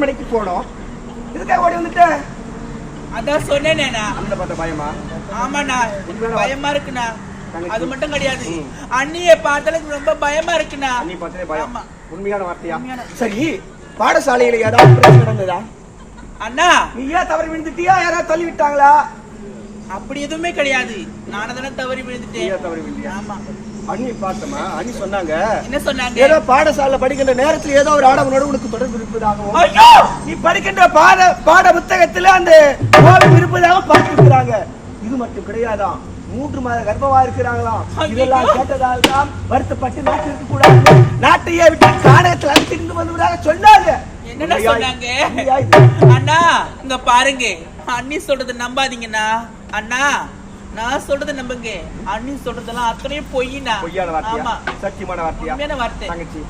அரண்மனைக்கு போனோம். இதுக்காக ஓடி வந்துட்டேன் அதான் சொன்னேனேண்ணா பார்த்த பயமா? ஆமாண்ணா. பயமா இருக்குண்ணா. அது மட்டும் கிடையாது. அண்ணிய பார்த்தாலும் ரொம்ப பயமா இருக்குண்ணா. நீ பார்த்ததே பயம். உண்மையான வார்த்தையா? சரி பாடசாலையில ஏதாவது பிரச்சனை நடந்ததா? அண்ணா. நீ ஏன் தவறி விழுந்துட்டியா? யாராவது தள்ளி விட்டாங்களா? அப்படி எதுவுமே கிடையாது. நானே தானே தவறி விழுந்துட்டேன். தவறி விழுந்தியா? ஆமா. அண்ணி பார்த்தமா அண்ணி சொன்னாங்க. என்ன சொன்னாங்க? ஏதோ பாடசாலை படிக்கின்ற நேரத்தில் ஏதோ ஒரு ஆடவனோடு உனக்கு தொடர்பு இருப்பதாகவும் நீ படிக்கின்ற பாட பாட புத்தகத்துல அந்த கோபம் இருப்பதாக பார்த்திருக்கிறாங்க. இது மட்டும் கிடையாதாம். மூன்று மாத கர்ப்பமா இருக்கிறாங்களாம். இதெல்லாம் கேட்டதால் தான் வருத்தப்பட்டு நாட்டிற்கு கூடாது. நாட்டையே விட்டு காடகத்தில் அழைத்திருந்து வந்துவிடாக சொன்னாங்க. உண்மையா- சொன்னாங்க? அண்ணா இங்க பாருங்க. அண்ணி சொல்றது நம்பாதீங்கண்ணா. அண்ணா நான் சொல்றது நம்புங்க. அண்ணி சொல்றதெல்லாம் அத்தனையும் பொய்யினா பொய்யான வார்த்தையா? ஆமா. சத்தியமான வார்த்தையா? உண்மையான வார்த்தை. தங்கச்சி.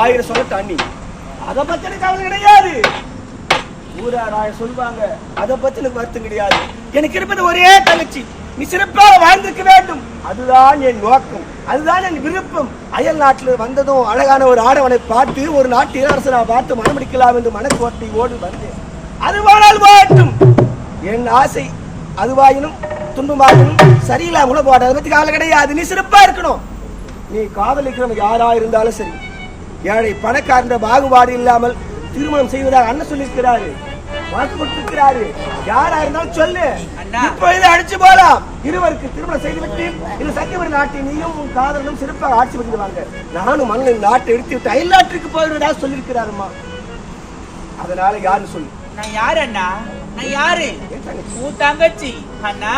ஆயிரம் சொல்ல தண்ணி. அத பத்தி எனக்கு கவலை கிடையாது. ஊராராய சொல்வாங்க அத பத்தி எனக்கு வருத்தம் கிடையாது. எனக்கு இருப்பது ஒரே தங்கச்சி. நீ சிறப்பாக வாழ்ந்திருக்க வேண்டும். அதுதான் என் நோக்கம். அதுதான் என் விருப்பம். அயல் நாட்டில் வந்ததும் அழகான ஒரு ஆடவனை பார்த்து ஒரு நாட்டு இளவரசனை பார்த்து மனமடிக்கலாம் என்று மனக்கோட்டை ஓடி வந்தேன். அதுவானால் வாட்டும் என் ஆசை அதுவாயினும் துன்பமாயினும் சரியில்லாம கூட போட அதை பத்தி கவலை கிடையாது. நீ சிறப்பா இருக்கணும். நீ காதலிக்கிறவங்க யாரா இருந்தாலும் சரி ஏழை பணக்காரன்ற பாகுபாடு இல்லாமல் திருமணம் செய்வதாக அண்ணன் சொல்லியிருக்கிறாரு. வாக்கு கொடுத்திருக்கிறாரு. யாரா இருந்தாலும் சொல்லு. அண்ணா. இப்போ இதை அடிச்சு போலாம். இருவருக்கு திருமணம் செய்துவிட்டு இது சத்தியவரி நாட்டை நீயும் உன் காதலனும் சிறப்பாக ஆட்சி புரிந்துவாங்க. நானும் மன்னன் நாட்டை எடுத்து விட்டு அயல் நாட்டிற்கு போகிறதா சொல்லியிருக்கிறாருமா அதனால யாருன்னு சொல்லு. நான் யாரு அண்ணா? நான் யாரு? என் தங்கச்சி. உன் தங்கச்சி அண்ணா.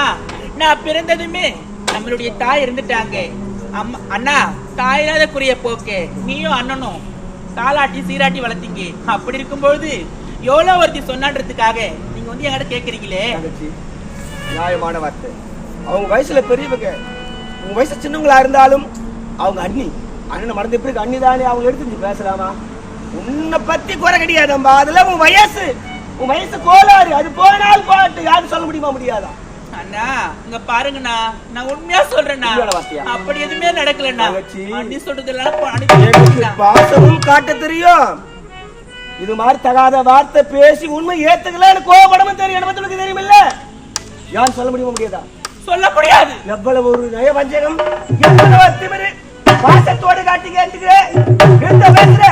நான் பிறந்ததுமே நம்மளுடைய தாய் இருந்துட்டாங்க. அம்மா அண்ணா தாய் இல்லாத குறிய போக்கே. நீயும் அண்ணனும் தாலாட்டி சீராட்டி வளர்த்தீங்க. அப்படி இருக்கும்பொழுது எவ்வளவு ஒருத்தி சொன்னான்றதுக்காக நீங்க வந்து என்கிட்ட கேக்குறீங்களே. தங்கச்சி நியாயமான வார்த்தை. அவங்க வயசுல பெரியவங்க உங்க வயசு சின்னவங்களா இருந்தாலும் அவங்க அண்ணி. அண்ணனை மறந்த பிறகு அண்ணி தானே அவங்க எடுத்து நீ பேசலாமா? உன்னை பத்தி குறை கிடையாதம்பா அதுல உன் வயசு. உன் வயசு கோளாறு அது போனால் போட்டு. யாரும் சொல்ல முடியுமா முடியாதா? அண்ணா இங்க பாருங்கண்ணா. நான் உண்மையா வார்த்தையா? அப்படி எதுவுமே நடக்கலண்ணா. அண்ணி சொல்றது எல்லாம் எனக்கு அனுப்பி பாசமும் காட்ட தெரியும். இது மாதிரி தகாத வார்த்தை பேசி உண்மை ஏத்துக்கல எனக்கு கோபப்படவும் தெரியும். என்ன பத்தி உனக்கு தெரியுமில்ல? யாரும் சொல்ல முடியுமா முடியாதா? சொல்ல முடியாது. எவ்வளவு ஒரு நயவஞ்சகம் எவ்வளவு திமிரு பாசத்தோடு காட்டி கேட்டுக்கிற எந்த பேசுற